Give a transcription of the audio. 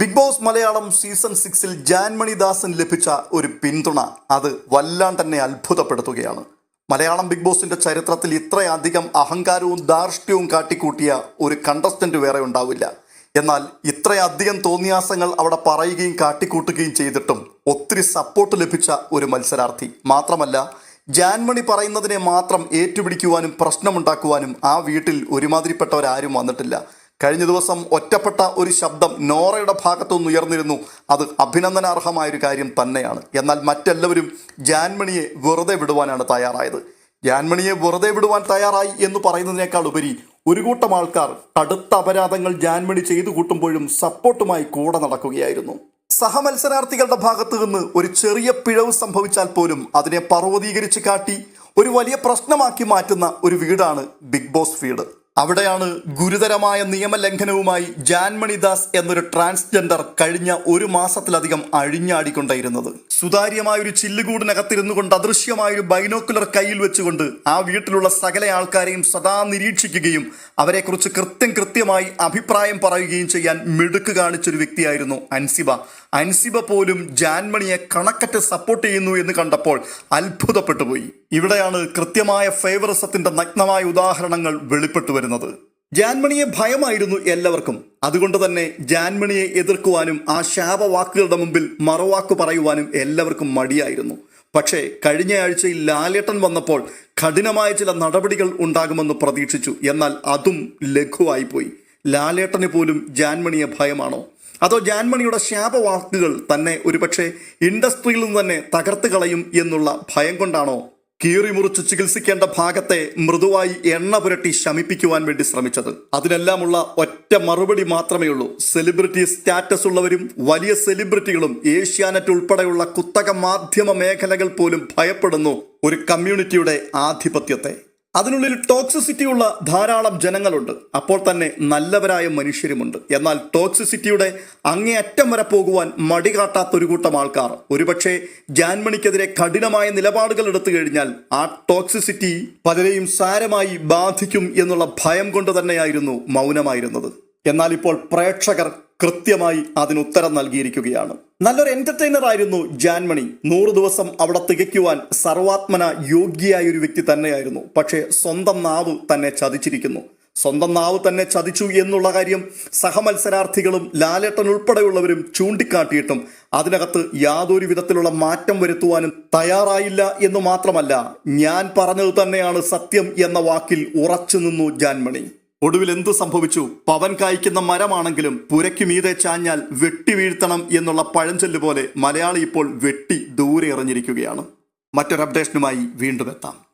Big boss Malayalam season സിക്സിൽ ജാൻമണി ദാസൻ ലഭിച്ച ഒരു പിന്തുണ അത് വല്ലാണ്ട് തന്നെ അത്ഭുതപ്പെടുത്തുകയാണ്. മലയാളം ബിഗ് ബോസിന്റെ ചരിത്രത്തിൽ ഇത്രയധികം അഹങ്കാരവും ധാർഷ്ട്യവും കാട്ടിക്കൂട്ടിയ ഒരു കണ്ടസ്റ്റന്റ് വേറെ ഉണ്ടാവില്ല. എന്നാൽ ഇത്രയധികം തോന്നിയാസങ്ങൾ അവിടെ പറയുകയും കാട്ടിക്കൂട്ടുകയും ചെയ്തിട്ടും ഒത്തിരി സപ്പോർട്ട് ലഭിച്ച ഒരു മത്സരാർത്ഥി. മാത്രമല്ല ജാൻമണി പറയുന്നതിനെ മാത്രം ഏറ്റുപിടിക്കുവാനും പ്രശ്നമുണ്ടാക്കുവാനും ആ വീട്ടിൽ ഒരുമാതിരിപ്പെട്ടവരാരും വന്നിട്ടില്ല. കഴിഞ്ഞ ദിവസം ഒറ്റപ്പെട്ട ഒരു ശബ്ദം നോറയുടെ ഭാഗത്തുനിന്ന് ഉയർന്നിരുന്നു. അത് അഭിനന്ദനാർഹമായ ഒരു കാര്യം തന്നെയാണ്. എന്നാൽ മറ്റെല്ലാവരും ജാൻമണിയെ വെറുതെ വിടുവാനാണ് തയ്യാറായത്. ജാൻമണിയെ വെറുതെ വിടുവാൻ തയ്യാറായി എന്ന് പറയുന്നതിനേക്കാൾ ഉപരി ഒരു കൂട്ടം ആൾക്കാർ കടുത്ത അപരാധങ്ങൾ ജാൻമണി ചെയ്തു കൂട്ടുമ്പോഴും സപ്പോർട്ടുമായി കൂടെ നടക്കുകയായിരുന്നു. സഹമത്സരാർത്ഥികളുടെ ഭാഗത്തു നിന്ന് ഒരു ചെറിയ പിഴവ് സംഭവിച്ചാൽ പോലും അതിനെ പർവതീകരിച്ച് കാട്ടി ഒരു വലിയ പ്രശ്നമാക്കി മാറ്റുന്ന ഒരു വീടാണ് ബിഗ് ബോസ് വീട് അവിടെയാണ് ഗുരുതരമായ നിയമലംഘനവുമായി ജാൻമണി ദാസ് എന്നൊരു ട്രാൻസ്ജെൻഡർ കഴിഞ്ഞ ഒരു മാസത്തിലധികം അഴിഞ്ഞാടിക്കൊണ്ടേയിരുന്നത്. സുതാര്യമായ ഒരു ചില്ലുകൂടിനകത്തിരുന്നു കൊണ്ട് അദൃശ്യമായ ഒരു ബൈനോക്കുലർ കയ്യിൽ വെച്ചുകൊണ്ട് ആ വീട്ടിലുള്ള സകല ആൾക്കാരെയും സദാ നിരീക്ഷിക്കുകയും അവരെക്കുറിച്ച് കൃത്യം കൃത്യമായി അഭിപ്രായം പറയുകയും ചെയ്യാൻ മിടുക്ക് കാണിച്ചൊരു വ്യക്തിയായിരുന്നു അൻസിബ. അൻസിബ പോലും ജാൻമണിയെ കണക്കറ്റ് സപ്പോർട്ട് ചെയ്യുന്നു എന്ന് കണ്ടപ്പോൾ അത്ഭുതപ്പെട്ടു പോയി ഇവിടെയാണ് കൃത്യമായ ഫേവറസത്തിന്റെ നഗ്നമായ ഉദാഹരണങ്ങൾ വെളിപ്പെട്ടു വരുന്നത്. ജാൻമണിയെ ഭയമായിരുന്നു എല്ലാവർക്കും. അതുകൊണ്ട് തന്നെ ജാൻമണിയെ എതിർക്കുവാനും ആ ശാപവാക്കുകളുടെ മുമ്പിൽ മറുവാക്ക് പറയുവാനും എല്ലാവർക്കും മടിയായിരുന്നു. പക്ഷേ കഴിഞ്ഞ ആഴ്ചയിൽ ലാലേട്ടൻ വന്നപ്പോൾ കഠിനമായ ചില നടപടികൾ ഉണ്ടാകുമെന്ന് പ്രതീക്ഷിച്ചു. എന്നാൽ അതും ലഘുവായിപ്പോയി. ലാലേട്ടന് പോലും ജാൻമണിയെ ഭയമാണോ? അതോ ജാൻമണിയുടെ ശാപവാക്കുകൾ തന്നെ ഒരുപക്ഷെ ഇൻഡസ്ട്രിയിൽ നിന്ന് തന്നെ തകർത്ത് കളയും എന്നുള്ള ഭയം കൊണ്ടാണോ? കീറിമുറിച്ച് ചികിത്സിക്കേണ്ട ഭാഗത്തെ മൃദുവായി എണ്ണ പുരട്ടി ശമിപ്പിക്കുവാൻ വേണ്ടി ശ്രമിച്ചത്. അതിനെല്ലാമുള്ള ഒറ്റ മറുപടി മാത്രമേ ഉള്ളൂ. സെലിബ്രിറ്റി സ്റ്റാറ്റസ് ഉള്ളവരും വലിയ സെലിബ്രിറ്റികളും ഏഷ്യാനെറ്റ് ഉൾപ്പെടെയുള്ള കുത്തക മാധ്യമ മേഖലകൾ പോലും ഭയപ്പെടുന്നു ഒരു കമ്മ്യൂണിറ്റിയുടെ ആധിപത്യത്തെ. അതിനുള്ളിൽ ടോക്സിസിറ്റിയുള്ള ധാരാളം ജനങ്ങളുണ്ട്. അപ്പോൾ തന്നെ നല്ലവരായ മനുഷ്യരുമുണ്ട്. എന്നാൽ ടോക്സിസിറ്റിയുടെ അങ്ങേയറ്റം വരെ പോകുവാൻ മടി കാട്ടാത്ത ഒരു കൂട്ടം ആൾക്കാർ. ഒരുപക്ഷെ ജാൻമണിക്കെതിരെ കഠിനമായ നിലപാടുകൾ എടുത്തു കഴിഞ്ഞാൽ ആ ടോക്സിസിറ്റി പലരെയും സാരമായി ബാധിക്കും എന്നുള്ള ഭയം കൊണ്ട് തന്നെയായിരുന്നു മൗനമായിരുന്നത്. എന്നാൽ ഇപ്പോൾ പ്രേക്ഷകർ കൃത്യമായി അതിന് ഉത്തരം നൽകിയിരിക്കുകയാണ്. നല്ലൊരു എന്റർടൈനർ ആയിരുന്നു ജാൻമണി. നൂറ് ദിവസം അവിടെ തികയ്ക്കുവാൻ സർവാത്മന യോഗ്യയായ ഒരു വ്യക്തി തന്നെയായിരുന്നു. പക്ഷേ സ്വന്തം നാവ് തന്നെ ചതിച്ചിരിക്കുന്നു. സ്വന്തം നാവ് തന്നെ ചതിച്ചു എന്നുള്ള കാര്യം സഹമത്സരാർത്ഥികളും ലാലേട്ടൻ ഉൾപ്പെടെയുള്ളവരും ചൂണ്ടിക്കാട്ടിയിട്ടും അതിനകത്ത് യാതൊരു വിധത്തിലുള്ള മാറ്റം വരുത്തുവാനും തയ്യാറായില്ല എന്ന് മാത്രമല്ല ഞാൻ പറഞ്ഞത് തന്നെയാണ് സത്യം എന്ന വാക്കിൽ ഉറച്ചു നിന്നു ജാൻമണി. ഒടുവിൽ എന്ത് സംഭവിച്ചു? പവൻ കായ്ക്കുന്ന മരമാണെങ്കിലും പുരയ്ക്ക് മീതെ ചാഞ്ഞാൽ വെട്ടി വീഴ്ത്തണം എന്നുള്ള പഴഞ്ചൊല്ല് പോലെ മലയാളി ഇപ്പോൾ വെട്ടി ദൂരെ എറിഞ്ഞിരിക്കുകയാണ്. മറ്റൊരു അപ്ഡേഷനുമായി വീണ്ടും എത്താം.